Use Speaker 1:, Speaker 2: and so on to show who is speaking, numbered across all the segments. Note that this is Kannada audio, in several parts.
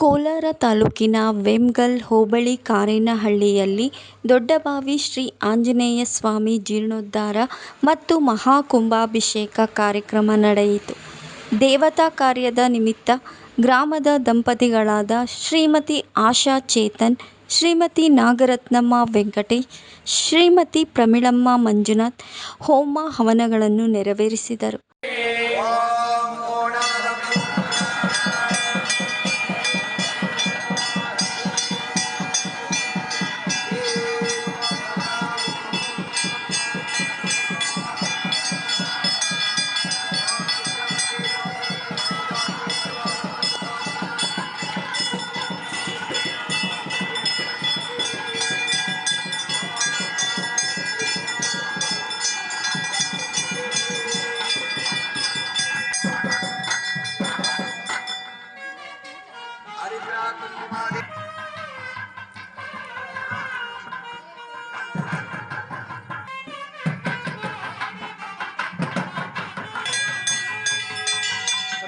Speaker 1: ಕೋಲಾರ ತಾಲೂಕಿನ ವೆಮ್ಗಲ್ ಹೋಬಳಿ ಕಾರೇನಹಳ್ಳಿಯಲ್ಲಿ ದೊಡ್ಡಬಾವಿ ಶ್ರೀ ಆಂಜನೇಯ ಸ್ವಾಮಿ ಜೀರ್ಣೋದ್ಧಾರ ಮತ್ತು ಮಹಾಕುಂಭಾಭಿಷೇಕ ಕಾರ್ಯಕ್ರಮ ನಡೆಯಿತು. ದೇವತಾ ಕಾರ್ಯದ ನಿಮಿತ್ತ ಗ್ರಾಮದ ದಂಪತಿಗಳಾದ ಶ್ರೀಮತಿ ಆಶಾ ಚೇತನ್, ಶ್ರೀಮತಿ ನಾಗರತ್ನಮ್ಮ ವೆಂಕಟೇಶ್, ಶ್ರೀಮತಿ ಪ್ರಮೀಳಮ್ಮ ಮಂಜುನಾಥ್ ಹೋಮ ಹವನಗಳನ್ನು ನೆರವೇರಿಸಿದರು.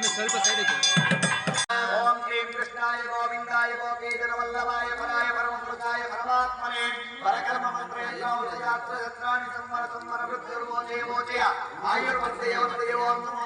Speaker 2: ಸ್ವಲ್ಪ ಸೈಡಿಗೆ
Speaker 3: ಓಂ ಕ್ಲೀಂ ಕೃಷ್ಣಾಯ ಗೋವಿಂದಾಯ ಗೋಪೀಜನವಲ್ಲಭಾಯ ಪರಾಯ ಪರಮೃತಾಯ ಪರಮಾತ್ಮನೆ ಪರಕರ್ಮ ಮಂತ್ರಯೋಜಯಾತ್ರ ಯತ್ರಾಣಿ ಸಂವರ ಸಂವರ ಮೃತ್ಯುರ್ಮೋಚೇ ಮೋಚಯ ಆಯುರ್ವರ್ಧಯೋರ್ಧಯ ಓಂ ನಮೋ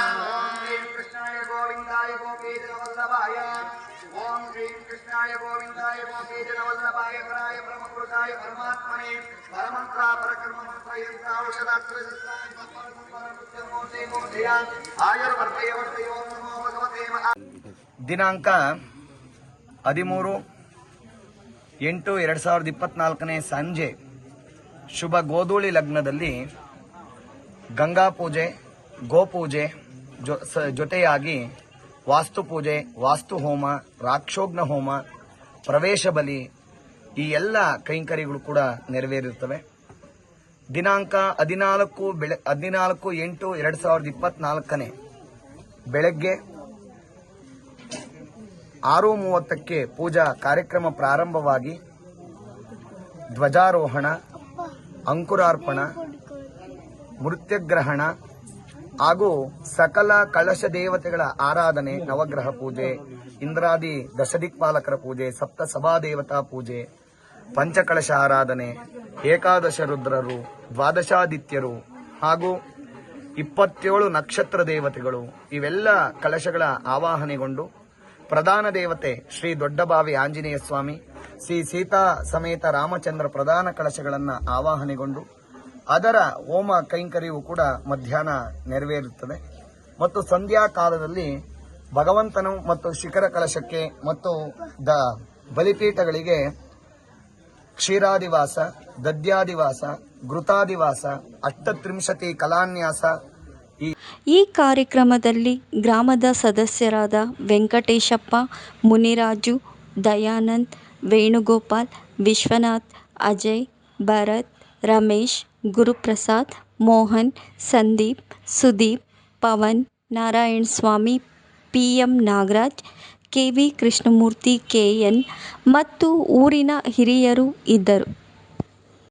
Speaker 3: ಪರಮಾತ್ಮನೆ. ಪರಮಂತ್ರ, ಪರಕರ್ಮ ಮಂತ್ರ, ಯಂತ್ರ ಔಷಧಾಸ್ತ್ರ ಆಯುರ್ವರ್ಧಯ ವರ್ಧಯ ಓಂ ನಮೋ ಭಗವತೆ ಮಹಾ.
Speaker 4: ದಿನಾಂಕ ಹದಿಮೂರು ಎಂಟು ಎರಡು ಸಾವಿರದ ಇಪ್ಪತ್ನಾಲ್ಕನೇ ಸಂಜೆ. ಶುಭ ಗೋಧೂಳಿ ಲಗ್ನದಲ್ಲಿ ಗಂಗಾ ಪೂಜೆ ಗೋಪೂಜೆ ಜೊತೆಯಾಗಿ ವಾಸ್ತು ಪೂಜೆ ವಾಸ್ತು ಹೋಮ ರಾಕ್ಷೋಗ್ನ ಹೋಮ, ಪ್ರವೇಶ ಬಲಿ ಈ ಎಲ್ಲ ಕೈಂಕರ್ಯಗಳು ಕೂಡ ನೆರವೇರುತ್ತವೆ ದಿನಾಂಕ ಹದಿನಾಲ್ಕು ಬೆಳೆ, ಹದಿನಾಲ್ಕು ಎಂಟು ಎರಡು ಸಾವಿರದ ಇಪ್ಪತ್ನಾಲ್ಕನೇ ಬೆಳಗ್ಗೆ ಆರು ಮೂವತ್ತಕ್ಕೆ ಪೂಜಾ ಕಾರ್ಯಕ್ರಮ ಪ್ರಾರಂಭವಾಗಿ ಧ್ವಜಾರೋಹಣ, ಅಂಕುರಾರ್ಪಣ, ಮೃತ್ಯಗ್ರಹಣ ಹಾಗೂ ಸಕಲ ಕಳಶ ದೇವತೆಗಳ ಆರಾಧನೆ, ನವಗ್ರಹ ಪೂಜೆ, ಇಂದ್ರಾದಿ ದಶದಿಕ್ಪಾಲಕರ ಪೂಜೆ, ಸಪ್ತ ಸಭಾದೇವತಾ ಪೂಜೆ ಪಂಚಕಳಶ ಆರಾಧನೆ, ಏಕಾದಶ ರುದ್ರರು, ದ್ವಾದಶಾದಿತ್ಯರು ಹಾಗೂ ಇಪ್ಪತ್ತೇಳು ನಕ್ಷತ್ರ ದೇವತೆಗಳು. ಇವೆಲ್ಲ ಕಳಶಗಳ ಆವಾಹನೆಗೊಂಡು ಪ್ರಧಾನ ದೇವತೆ ಶ್ರೀ ದೊಡ್ಡಬಾವಿ ಆಂಜನೇಯ ಸ್ವಾಮಿ, ಶ್ರೀ ಸೀತಾ ಸಮೇತ ರಾಮಚಂದ್ರ ಪ್ರಧಾನ ಕಳಶಗಳನ್ನು ಆವಾಹನೆಗೊಂಡು ಅದರ ಹೋಮ ಕೈಂಕರ್ಯವು ಕೂಡ ಮಧ್ಯಾಹ್ನ ನೆರವೇರುತ್ತದೆ. ಮತ್ತು ಸಂಧ್ಯಾ ಕಾಲದಲ್ಲಿ ಭಗವಂತನು ಮತ್ತು ಶಿಖರ ಕಲಶಕ್ಕೆ ಮತ್ತು ದ ಬಲಿಪೀಠಗಳಿಗೆ ಕ್ಷೀರಾದಿವಾಸ, ದದ್ಯಾದಿವಾಸ, ಘೃತಾದಿವಾಸ, ಅಷ್ಟತ್ರಿಂಶತಿ ಕಲಾನ್ಯಾಸ ಈ
Speaker 1: ಕಾರ್ಯಕ್ರಮದಲ್ಲಿ ಗ್ರಾಮದ ಸದಸ್ಯರಾದ Venkateshappa, Muniraju, Dayanand, Venugopal, Vishwanath, Ajay, Bharat, Ramesh Guruprasad, Mohan, Sandeep, Sudeep, Pavan, Narayan Swamy, PM Nagaraj KV Krishnamurthy KN ಮತ್ತು ಊರಿನ ಹಿರಿಯರು ಇದ್ದರು.